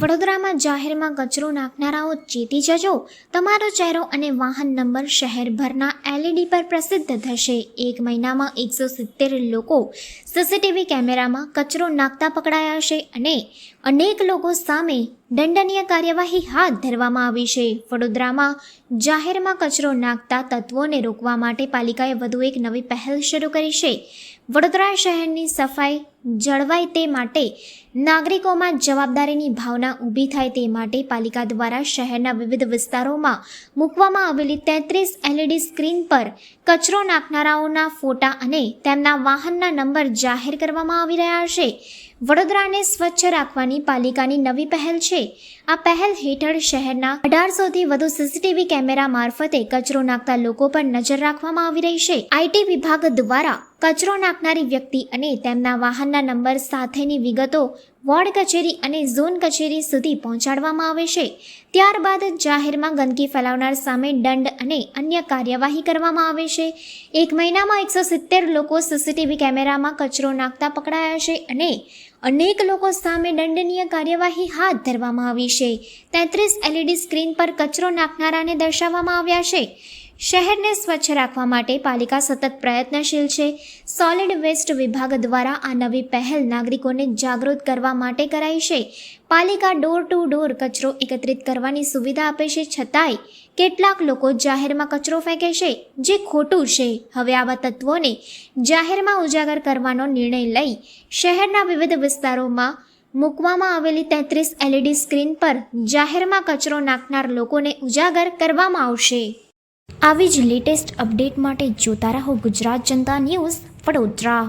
વડોદરામાં જાહેરમાં કચરો નાખનારાઓ ચેતી જજો. તમારો ચહેરો અને વાહન નંબર શહેરભરના એલઈડી પર પ્રસિદ્ધ થશે. એક મહિનામાં એકસો સિત્તેર લોકો સીસીટીવી કેમેરામાં કચરો નાખતા પકડાયા છે અને અનેક લોકો સામે દંડનીય કાર્યવાહી હાથ ધરવામાં આવી છે. વડોદરામાં જાહેરમાં કચરો નાખતા તત્વોને રોકવા માટે પાલિકાએ વધુ એક નવી પહેલ શરૂ કરી છે. વડોદરા શહેરની સફાઈ જળવાય તે માટે નાગરિકોમાં જવાબદારીની ભાવના ઊભી થાય તે માટે પાલિકા દ્વારા શહેરના વિવિધ વિસ્તારોમાં મૂકવામાં આવેલી તેત્રીસ એલઈડી સ્ક્રીન પર કચરો નાખનારાઓના ફોટા અને તેમના વાહનના નંબર જાહેર કરવામાં આવી રહ્યા છે. વડોદરાને સ્વચ્છ રાખવાની પાલિકાની નવી પહેલ છે. આ પહેલ હેઠળ શહેરના અઢારસોથી વધુ સીસીટીવી કેમેરા મારફતે કચરો નાખતા લોકો પર નજર રાખવામાં આવી રહી છે. આઈટી વિભાગ દ્વારા કચરો નાખનારી વ્યક્તિ અને તેમના વાહનના નંબર સાથેની વિગતો વોર્ડ કચેરી અને ઝોન કચેરી સુધી પહોંચાડવામાં આવે છે. ત્યારબાદ જાહેરમાં ગંદકી ફેલાવનાર સામે દંડ અને અન્ય કાર્યવાહી કરવામાં આવે છે. એક મહિનામાં એકસો સિત્તેર લોકો સીસીટીવી કેમેરામાં કચરો નાખતા પકડાયા છે અને અનેક લોકો સામે દંડનીય કાર્યવાહી હાથ ધરવામાં આવી છે. તેત્રીસ એલઈડી સ્ક્રીન પર કચરો નાખનારાને દર્શાવવામાં આવ્યા છે. શહેરને સ્વચ્છ રાખવા માટે પાલિકા સતત પ્રયત્નશીલ છે. સોલિડ વેસ્ટ વિભાગ દ્વારા આ નવી પહેલ નાગરિકોને જાગૃત કરવા માટે કરાઈ છે. પાલિકા ડોર ટુ ડોર કચરો એકત્રિત કરવાની સુવિધા આપે છે. છતાંય કેટલાક લોકો જાહેરમાં કચરો ફેંકે છે, જે ખોટું છે. હવે આવા તત્વોને જાહેરમાં ઉજાગર કરવાનો નિર્ણય લઈ શહેરના વિવિધ વિસ્તારોમાં મૂકવામાં આવેલી તેત્રીસ એલઈડી સ્ક્રીન પર જાહેરમાં કચરો નાખનાર લોકોને ઉજાગર કરવામાં આવશે. આવી જ લેટેસ્ટ અપડેટ માટે જોતા રહો ગુજરાત જનતા ન્યૂઝ વડોદરા.